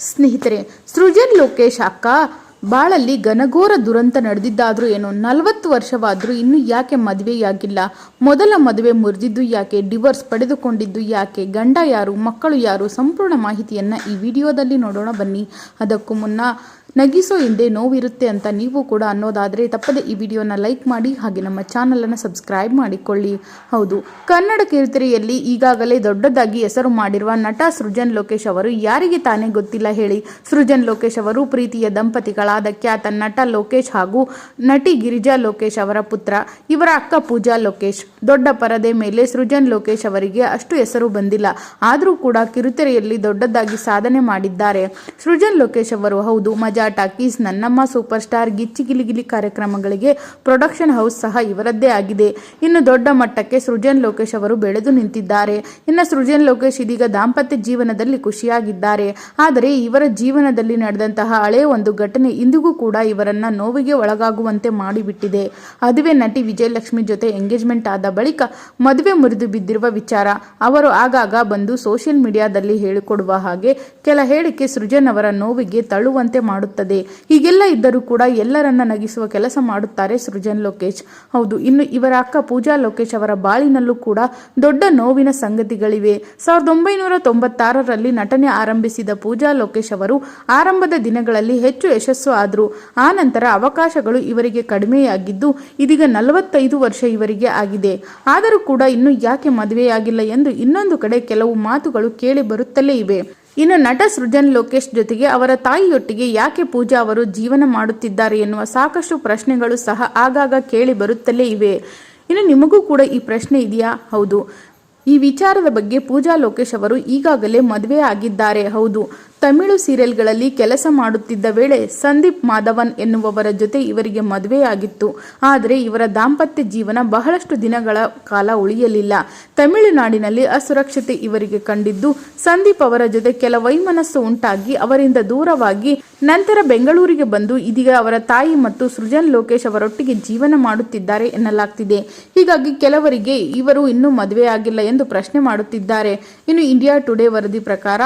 ಸ್ನೇಹಿತರೆ ಸೃಜನ್ ಲೋಕೇಶ್ ಅಕ್ಕ ಬಾಳಲ್ಲಿ ಘನಘೋರ ದುರಂತ ನಡೆದಿದ್ದಾದರೂ ಏನು ನಲವತ್ತು ವರ್ಷವಾದರೂ ಇನ್ನು ಯಾಕೆ ಮದುವೆಯಾಗಿಲ್ಲ? ಮೊದಲ ಮದುವೆ ಮುರಿದಿದ್ದು ಯಾಕೆ? ಡಿವೋರ್ಸ್ ಪಡೆದುಕೊಂಡಿದ್ದು ಯಾಕೆ? ಗಂಡ ಯಾರು? ಮಕ್ಕಳು ಯಾರು? ಸಂಪೂರ್ಣ ಮಾಹಿತಿಯನ್ನ ಈ ವಿಡಿಯೋದಲ್ಲಿ ನೋಡೋಣ ಬನ್ನಿ. ಅದಕ್ಕೂ ಮುನ್ನ ನಗಿಸೋ ಹಿಂದೆ ನೋವಿರುತ್ತೆ ಅಂತ ನೀವು ಕೂಡ ಅನ್ನೋದಾದರೆ ತಪ್ಪದೆ ಈ ವಿಡಿಯೋನ ಲೈಕ್ ಮಾಡಿ ಹಾಗೆ ನಮ್ಮ ಚಾನಲನ್ನು ಸಬ್ಸ್ಕ್ರೈಬ್ ಮಾಡಿಕೊಳ್ಳಿ. ಹೌದು, ಕನ್ನಡ ಕಿರುತೆರೆಯಲ್ಲಿ ಈಗಾಗಲೇ ದೊಡ್ಡದಾಗಿ ಹೆಸರು ಮಾಡಿರುವ ನಟ ಸೃಜನ್ ಲೋಕೇಶ್ ಅವರು ಯಾರಿಗೆ ತಾನೇ ಗೊತ್ತಿಲ್ಲ ಹೇಳಿ. ಸೃಜನ್ ಲೋಕೇಶ್ ಅವರು ಪ್ರೀತಿಯ ದಂಪತಿಗಳಾದ ಖ್ಯಾತ ನಟ ಲೋಕೇಶ್ ಹಾಗೂ ನಟಿ ಗಿರಿಜಾ ಲೋಕೇಶ್ ಅವರ ಪುತ್ರ. ಇವರ ಅಕ್ಕ ಪೂಜಾ ಲೋಕೇಶ್. ದೊಡ್ಡ ಪರದೆ ಮೇಲೆ ಸೃಜನ್ ಲೋಕೇಶ್ ಅವರಿಗೆ ಅಷ್ಟು ಹೆಸರು ಬಂದಿಲ್ಲ. ಆದರೂ ಕೂಡ ಕಿರುತೆರೆಯಲ್ಲಿ ದೊಡ್ಡದಾಗಿ ಸಾಧನೆ ಮಾಡಿದ್ದಾರೆ. ಸೃಜನ್ ಲೋಕೇಶ್ ಅವರು, ಹೌದು, ಮಜಾ ಟಾಕೀಸ್, ನನ್ನಮ್ಮ ಸೂಪರ್ ಸ್ಟಾರ್, ಗಿಚ್ಚಿ ಗಿಲಿಗಿಲಿ ಕಾರ್ಯಕ್ರಮಗಳಿಗೆ ಪ್ರೊಡಕ್ಷನ್ ಹೌಸ್ ಸಹ ಇವರದ್ದೇ ಆಗಿದೆ. ಇನ್ನು ದೊಡ್ಡ ಮಟ್ಟಕ್ಕೆ ಸೃಜನ್ ಲೋಕೇಶ್ ಅವರು ಬೆಳೆದು ನಿಂತಿದ್ದಾರೆ. ಇನ್ನು ಸೃಜನ್ ಲೋಕೇಶ್ ಇದೀಗ ದಾಂಪತ್ಯ ಜೀವನದಲ್ಲಿ ಖುಷಿಯಾಗಿದ್ದಾರೆ. ಆದರೆ ಇವರ ಜೀವನದಲ್ಲಿ ನಡೆದಂತಹ ಹಳೆಯ ಒಂದು ಘಟನೆ ಇಂದಿಗೂ ಕೂಡ ಇವರನ್ನ ನೋವಿಗೆ ಒಳಗಾಗುವಂತೆ ಮಾಡಿಬಿಟ್ಟಿದೆ. ಅದುವೇ ನಟಿ ವಿಜಯಲಕ್ಷ್ಮಿ ಜೊತೆ ಎಂಗೇಜ್ಮೆಂಟ್ ಆದ ಬಳಿಕ ಮದುವೆ ಮುರಿದು ಬಿದ್ದಿರುವ ವಿಚಾರ. ಅವರು ಆಗಾಗ ಬಂದು ಸೋಷಿಯಲ್ ಮೀಡಿಯಾದಲ್ಲಿ ಹೇಳಿಕೊಡುವ ಹಾಗೆ ಕೆಲ ಹೇಳಿಕೆ ಸೃಜನ್ ಅವರ ನೋವಿಗೆ ತಳ್ಳುವಂತೆ ಮಾಡುತ್ತದೆ. ಹೀಗೆಲ್ಲ ಇದ್ದರೂ ಕೂಡ ಎಲ್ಲರನ್ನ ನಗಿಸುವ ಕೆಲಸ ಮಾಡುತ್ತಾರೆ ಸೃಜನ್ ಲೋಕೇಶ್. ಹೌದು, ಇನ್ನು ಇವರ ಅಕ್ಕ ಪೂಜಾ ಲೋಕೇಶ್ ಅವರ ಬಾಳಿನಲ್ಲೂ ಕೂಡ ದೊಡ್ಡ ನೋವಿನ ಸಂಗತಿಗಳಿವೆ. ಸಾವಿರದ ಒಂಬೈನೂರ ತೊಂಬತ್ತಾರರಲ್ಲಿ ನಟನೆ ಆರಂಭಿಸಿದ ಪೂಜಾ ಲೋಕೇಶ್ ಅವರು ಆರಂಭದ ದಿನಗಳಲ್ಲಿ ಹೆಚ್ಚು ಯಶಸ್ಸು ಆದರು ಆ ನಂತರ ಅವಕಾಶಗಳು ಇವರಿಗೆ ಕಡಿಮೆಯಾಗಿದ್ದು ಇದೀಗ ನಲವತ್ತೈದು ವರ್ಷ ಇವರಿಗೆ ಆಗಿದೆ. ಆದರೂ ಕೂಡ ಇನ್ನು ಯಾಕೆ ಮದುವೆಯಾಗಿಲ್ಲ ಎಂದು ಇನ್ನೊಂದು ಕಡೆ ಕೆಲವು ಮಾತುಗಳು ಕೇಳಿ ಬರುತ್ತಲೇ ಇವೆ. ಇನ್ನು ನಟ ಸೃಜನ್ ಲೋಕೇಶ್ ಜೊತೆಗೆ ಅವರ ತಾಯಿಯೊಟ್ಟಿಗೆ ಯಾಕೆ ಪೂಜಾ ಅವರು ಜೀವನ ಮಾಡುತ್ತಿದ್ದಾರೆ ಎನ್ನುವ ಸಾಕಷ್ಟು ಪ್ರಶ್ನೆಗಳು ಸಹ ಆಗಾಗ ಕೇಳಿ ಬರುತ್ತಲೇ ಇವೆ. ಇನ್ನು ನಿಮಗೂ ಕೂಡ ಈ ಪ್ರಶ್ನೆ ಇದೆಯಾ? ಹೌದು. ಈ ವಿಚಾರದ ಬಗ್ಗೆ ಪೂಜಾ ಲೋಕೇಶ್ ಅವರು ಈಗಾಗಲೇ ಮದುವೆ ಆಗಿದ್ದಾರೆ ಹೌದು. ತಮಿಳು ಸೀರಿಯಲ್ಗಳಲ್ಲಿ ಕೆಲಸ ಮಾಡುತ್ತಿದ್ದ ವೇಳೆ ಸಂದೀಪ್ ಮಾಧವನ್ ಎನ್ನುವವರ ಜೊತೆ ಇವರಿಗೆ ಮದುವೆಯಾಗಿತ್ತು ಆದರೆ ಇವರ ದಾಂಪತ್ಯ ಜೀವನ ಬಹಳಷ್ಟು ದಿನಗಳ ಕಾಲ ಉಳಿಯಲಿಲ್ಲ. ತಮಿಳುನಾಡಿನಲ್ಲಿ ಅಸುರಕ್ಷತೆ ಇವರಿಗೆ ಕಂಡಿದ್ದು ಸಂದೀಪ್ ಅವರ ಜೊತೆ ಕೆಲ ವೈಮನಸ್ಸು ಉಂಟಾಗಿ ಅವರಿಂದ ದೂರವಾಗಿ ನಂತರ ಬೆಂಗಳೂರಿಗೆ ಬಂದು ಇದೀಗ ಅವರ ತಾಯಿ ಮತ್ತು ಸೃಜನ್ ಲೋಕೇಶ್ ಅವರೊಟ್ಟಿಗೆ ಜೀವನ ಮಾಡುತ್ತಿದ್ದಾರೆ ಎನ್ನಲಾಗ್ತಿದೆ. ಹೀಗಾಗಿ ಕೆಲವರಿಗೆ ಇವರು ಇನ್ನೂ ಮದುವೆಯಾಗಿಲ್ಲ ಎಂದು ಪ್ರಶ್ನೆ ಮಾಡುತ್ತಿದ್ದಾರೆ. ಇನ್ನು ಇಂಡಿಯಾ ಟುಡೇ ವರದಿ ಪ್ರಕಾರ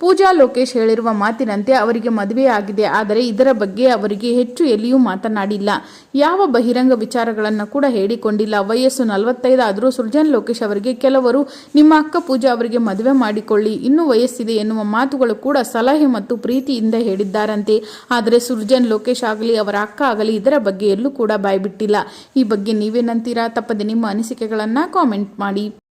ಪೂಜಾ ಲೋಕೇಶ್ ಹೇಳಿರುವ ಮಾತಿನಂತೆ ಅವರಿಗೆ ಮದುವೆ ಆಗಿದೆ ಆದರೆ ಇದರ ಬಗ್ಗೆ ಅವರಿಗೆ ಹೆಚ್ಚು ಎಲ್ಲಿಯೂ ಮಾತನಾಡಿಲ್ಲ. ಯಾವ ಬಹಿರಂಗ ವಿಚಾರಗಳನ್ನು ಕೂಡ ಹೇಳಿಕೊಂಡಿಲ್ಲ. ವಯಸ್ಸು ನಲವತ್ತೈದು ಆದರೂ ಸೃಜನ್ ಲೋಕೇಶ್ ಅವರಿಗೆ ಕೆಲವರು, ನಿಮ್ಮ ಅಕ್ಕ ಪೂಜಾ ಅವರಿಗೆ ಮದುವೆ ಮಾಡಿಕೊಳ್ಳಿ, ಇನ್ನೂ ವಯಸ್ಸಿದೆ ಎನ್ನುವ ಮಾತುಗಳು ಕೂಡ ಸಲಹೆ ಮತ್ತು ಪ್ರೀತಿಯಿಂದ ಹೇಳಿದ್ದಾರಂತೆ. ಆದರೆ ಸೃಜನ್ ಲೋಕೇಶ್ ಆಗಲಿ, ಅವರ ಅಕ್ಕ ಆಗಲಿ ಇದರ ಬಗ್ಗೆ ಎಲ್ಲೂ ಕೂಡ ಬಾಯ್ಬಿಟ್ಟಿಲ್ಲ. ಈ ಬಗ್ಗೆ ನೀವೇನಂತೀರಾ ತಪ್ಪದೆ ನಿಮ್ಮ ಅನಿಸಿಕೆಗಳನ್ನು ಕಾಮೆಂಟ್ ಮಾಡಿ.